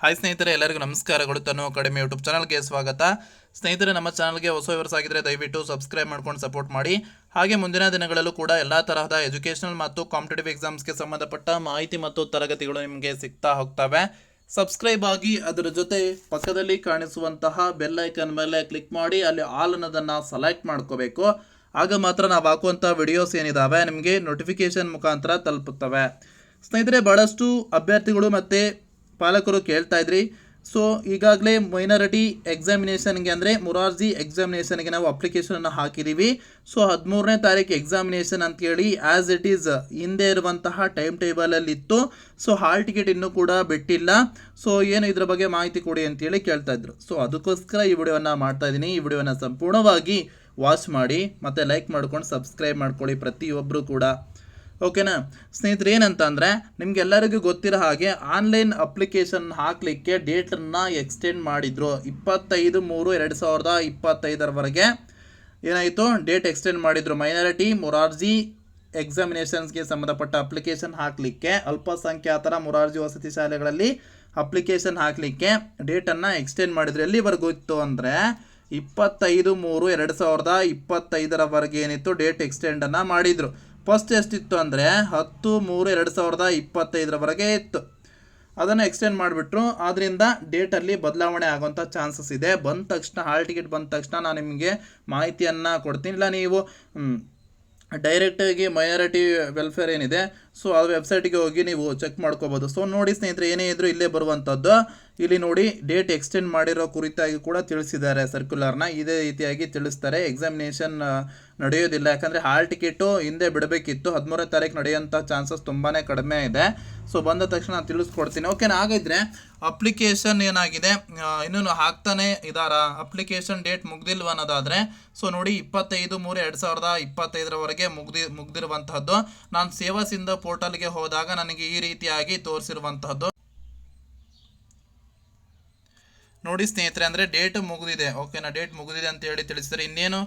Hi ಸ್ನೇಹಿತರೆ, ಎಲ್ಲರಿಗೂ ನಮಸ್ಕಾರಗಳು. ತನ್ನೋ ಅಕಾಡೆಮಿ ಯೂಟ್ಯೂಬ್ ಚಾನಲ್ಗೆ ಸ್ವಾಗತ. ಸ್ನೇಹಿತರೆ, ನಮ್ಮ ಚಾನಲ್ಗೆ ಹೊಸ ವ್ಯವರ್ಸ್ ಆಗಿದ್ರೆ ದಯವಿಟ್ಟು ಸಬ್ಸ್ಕ್ರೈಬ್ ಮಾಡ್ಕೊಂಡು ಸಪೋರ್ಟ್ ಮಾಡಿ. ಹಾಗೆ ಮುಂದಿನ ದಿನಗಳಲ್ಲೂ ಕೂಡ ಎಲ್ಲ ತರಹದ ಎಜುಕೇಷನಲ್ ಮತ್ತು ಕಾಂಪಿಟೇಟಿವ್ ಎಕ್ಸಾಮ್ಸ್ಗೆ ಸಂಬಂಧಪಟ್ಟ ಮಾಹಿತಿ ಮತ್ತು ತರಗತಿಗಳು ನಿಮಗೆ ಸಿಗ್ತಾ ಹೋಗ್ತವೆ. ಸಬ್ಸ್ಕ್ರೈಬ್ ಆಗಿ ಅದರ ಜೊತೆ ಪಕ್ಕದಲ್ಲಿ ಕಾಣಿಸುವಂತಹ ಬೆಲ್ ಐಕನ್ ಮೇಲೆ ಕ್ಲಿಕ್ ಮಾಡಿ, ಅಲ್ಲಿ ಆಲ್ ಅನ್ನೋದನ್ನು ಸೆಲೆಕ್ಟ್ ಮಾಡ್ಕೋಬೇಕು. ಆಗ ಮಾತ್ರ ನಾವು ಹಾಕುವಂಥ ವಿಡಿಯೋಸ್ ಏನಿದಾವೆ, ನಿಮಗೆ ನೋಟಿಫಿಕೇಶನ್ ಮುಖಾಂತರ ತಲುಪುತ್ತವೆ. ಸ್ನೇಹಿತರೆ ಭಾಳಷ್ಟು ಅಭ್ಯರ್ಥಿಗಳು ಮತ್ತು ಪಾಲಕರು ಕೇಳ್ತಾ ಇದ್ರಿ. ಸೊ ಈಗಾಗಲೇ ಮೈನಾರಿಟಿ ಎಕ್ಸಾಮಿನೇಷನ್ಗೆ ಅಂದರೆ ಮುರಾರ್ಜಿ ಎಕ್ಸಾಮಿನೇಷನ್ಗೆ ನಾವು ಅಪ್ಲಿಕೇಶನನ್ನು ಹಾಕಿದ್ದೀವಿ ಸೊ ಹದಿಮೂರನೇ ತಾರೀಕು ಎಕ್ಸಾಮಿನೇಷನ್ ಅಂತೇಳಿ ಆ್ಯಸ್ ಇಟ್ ಈಸ್ ಹಿಂದೆ ಇರುವಂತಹ ಟೈಮ್ ಟೇಬಲಲ್ಲಿ ಇತ್ತು. ಸೊ ಹಾಲ್ ಟಿಕೆಟ್ ಇನ್ನೂ ಕೂಡ ಬಿಟ್ಟಿಲ್ಲ. ಸೊ ಏನು ಇದ್ರ ಬಗ್ಗೆ ಮಾಹಿತಿ ಕೊಡಿ ಅಂತೇಳಿ ಕೇಳ್ತಾ ಇದ್ರು. ಸೊ ಅದಕ್ಕೋಸ್ಕರ ಈ ವಿಡಿಯೋನ ಮಾಡ್ತಾ ಇದ್ದೀನಿ ಈ ವಿಡಿಯೋನ ಸಂಪೂರ್ಣವಾಗಿ ವಾಚ್ ಮಾಡಿ, ಮತ್ತು ಲೈಕ್ ಮಾಡ್ಕೊಂಡು ಸಬ್ಸ್ಕ್ರೈಬ್ ಮಾಡ್ಕೊಳ್ಳಿ ಪ್ರತಿಯೊಬ್ಬರು ಕೂಡ. ಓಕೆನಾ? ಸ್ನೇಹಿತರೆ ಏನಂತ ಅಂದರೆ ನಿಮಗೆಲ್ಲರಿಗೂ ಗೊತ್ತಿರೋ ಹಾಗೆ ಆನ್ಲೈನ್ ಅಪ್ಲಿಕೇಶನ್ ಹಾಕಲಿಕ್ಕೆ ಡೇಟನ್ನು ಎಕ್ಸ್ಟೆಂಡ್ ಮಾಡಿದರು. ಇಪ್ಪತ್ತೈದು ಮೂರು ಎರಡು ಸಾವಿರದ ಇಪ್ಪತ್ತೈದರವರೆಗೆ. ಏನಾಯಿತು? ಡೇಟ್ ಎಕ್ಸ್ಟೆಂಡ್ ಮಾಡಿದರು. ಮೈನಾರಿಟಿ, ಮೊರಾರ್ಜಿ ಎಕ್ಸಾಮಿನೇಷನ್ಸ್ಗೆ ಸಂಬಂಧಪಟ್ಟ ಅಪ್ಲಿಕೇಶನ್ ಹಾಕಲಿಕ್ಕೆ, ಅಲ್ಪಸಂಖ್ಯಾತರ ಮೊರಾರ್ಜಿ ವಸತಿ ಶಾಲೆಗಳಲ್ಲಿ ಅಪ್ಲಿಕೇಶನ್ ಹಾಕಲಿಕ್ಕೆ ಡೇಟನ್ನು ಎಕ್ಸ್ಟೆಂಡ್ ಮಾಡಿದ್ರು. ಎಲ್ಲಿವರೆಗೂ ಇತ್ತು ಅಂದರೆ, ಇಪ್ಪತ್ತೈದು ಮೂರು ಎರಡು ಸಾವಿರದ ಇಪ್ಪತ್ತೈದರವರೆಗೆ ಏನಿತ್ತು? ಡೇಟ್ ಎಕ್ಸ್ಟೆಂಡನ್ನು ಮಾಡಿದರು. ಫಸ್ಟ್ ಎಷ್ಟಿತ್ತು ಅಂದರೆ ಹತ್ತು, ಮೂರು, ಎರಡು ಸಾವಿರದ ಇಪ್ಪತ್ತೈದರವರೆಗೆ ಇತ್ತು. ಅದನ್ನು ಎಕ್ಸ್ಟೆಂಡ್ ಮಾಡಿಬಿಟ್ರು. ಆದ್ದರಿಂದ ಡೇಟಲ್ಲಿ ಬದಲಾವಣೆ ಆಗುವಂಥ ಚಾನ್ಸಸ್ ಇದೆ. ಬಂದ ತಕ್ಷಣ ಹಾಲ್ ಟಿಕೆಟ್ ಬಂದ ತಕ್ಷಣ ನಾನು ನಿಮಗೆ ಮಾಹಿತಿಯನ್ನು ಕೊಡ್ತೀನಿ. ಇಲ್ಲ ನೀವು ಡೈರೆಕ್ಟಾಗಿ ಮೈನಾರಿಟಿ ವೆಲ್ಫೇರ್ ಏನಿದೆ, ಸೊ ಆ ವೆಬ್ಸೈಟ್ಗೆ ಹೋಗಿ ನೀವು ಚೆಕ್ ಮಾಡ್ಕೋಬೋದು. ಸೊ ನೋಡಿ ಸ್ನೇಹಿತರೆ, ಏನೇ ಇದ್ರೂ ಇಲ್ಲೇ ಬರುವಂಥದ್ದು. ಇಲ್ಲಿ ನೋಡಿ ಡೇಟ್ ಎಕ್ಸ್ಟೆಂಡ್ ಮಾಡಿರೋ ಕುರಿತಾಗಿ ಕೂಡ ತಿಳಿಸಿದ್ದಾರೆ ಸರ್ಕ್ಯುಲರ್ನ. ಇದೇ ರೀತಿಯಾಗಿ ತಿಳಿಸ್ತಾರೆ. ಎಕ್ಸಾಮಿನೇಷನ್ ನಡೆಯೋದಿಲ್ಲ. ಯಾಕಂದರೆ ಹಾಲ್ ಟಿಕೆಟು ಹಿಂದೆ ಬಿಡಬೇಕಿತ್ತು. ಹದಿಮೂರನೇ ತಾರೀಕು ನಡೆಯೋಂಥ ಚಾನ್ಸಸ್ ತುಂಬಾ ಕಡಿಮೆ ಇದೆ. ಸೊ ಬಂದ ತಕ್ಷಣ ತಿಳಿಸ್ಕೊಡ್ತೀನಿ. ಓಕೆನಾ ಹಾಗಿದ್ರೆ ಅಪ್ಲಿಕೇಶನ್ ಏನಾಗಿದೆ? ಇನ್ನೂ ಹಾಕ್ತಾನೆ ಇದಾರ? ಅಪ್ಲಿಕೇಶನ್ ಡೇಟ್ ಮುಗ್ದಿಲ್ವ ಅನ್ನೋದಾದರೆ ಸೊ ನೋಡಿ, ಇಪ್ಪತ್ತೈದು ಮೂರು ಎರಡು ಸಾವಿರದ ಇಪ್ಪತ್ತೈದರವರೆಗೆ ಮುಗ್ದಿ, ಮುಗ್ದಿರುವಂತಹದ್ದು. ನಾನು ಸೇವಾ ಸಿಂಧ ಪೋರ್ಟಲ್ಗೆ ಹೋದಾಗ ನನಗೆ ಈ ರೀತಿಯಾಗಿ ತೋರಿಸಿರುವಂತಹದ್ದು. ನೋಡಿ ಸ್ನೇಹಿತರೆ, ಅಂದರೆ ಡೇಟ್ ಮುಗಿದಿದೆ. ಓಕೆನಾ ಡೇಟ್ ಮುಗಿದಿದೆ ಅಂತ ಹೇಳಿ ತಿಳಿಸಿದರೆ ಇನ್ನೇನು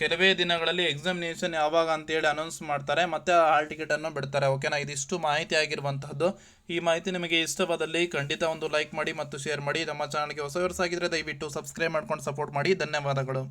ಕೆಲವೇ ದಿನಗಳಲ್ಲಿ ಎಕ್ಸಾಮಿನೇಷನ್ ಯಾವಾಗ ಅಂತೇಳಿ ಅನೌನ್ಸ್ ಮಾಡ್ತಾರೆ, ಮತ್ತೆ ಹಾಲ್ ಟಿಕೆಟನ್ನು ಬಿಡ್ತಾರೆ. ಓಕೆನಾ ಇದಿಷ್ಟು ಮಾಹಿತಿ ಆಗಿರುವಂತಹದ್ದು. ಈ ಮಾಹಿತಿ ನಿಮಗೆ ಇಷ್ಟವಾದಲ್ಲಿ ಖಂಡಿತ ಒಂದು ಲೈಕ್ ಮಾಡಿ ಮತ್ತು ಶೇರ್ ಮಾಡಿ. ನಮ್ಮ ಚಾನಲ್ಗೆ ಹೊಸ ಆಗಿದ್ರೆ ದಯವಿಟ್ಟು ಸಬ್ಸ್ಕ್ರೈಬ್ ಮಾಡ್ಕೊಂಡು ಸಪೋರ್ಟ್ ಮಾಡಿ. ಧನ್ಯವಾದಗಳು.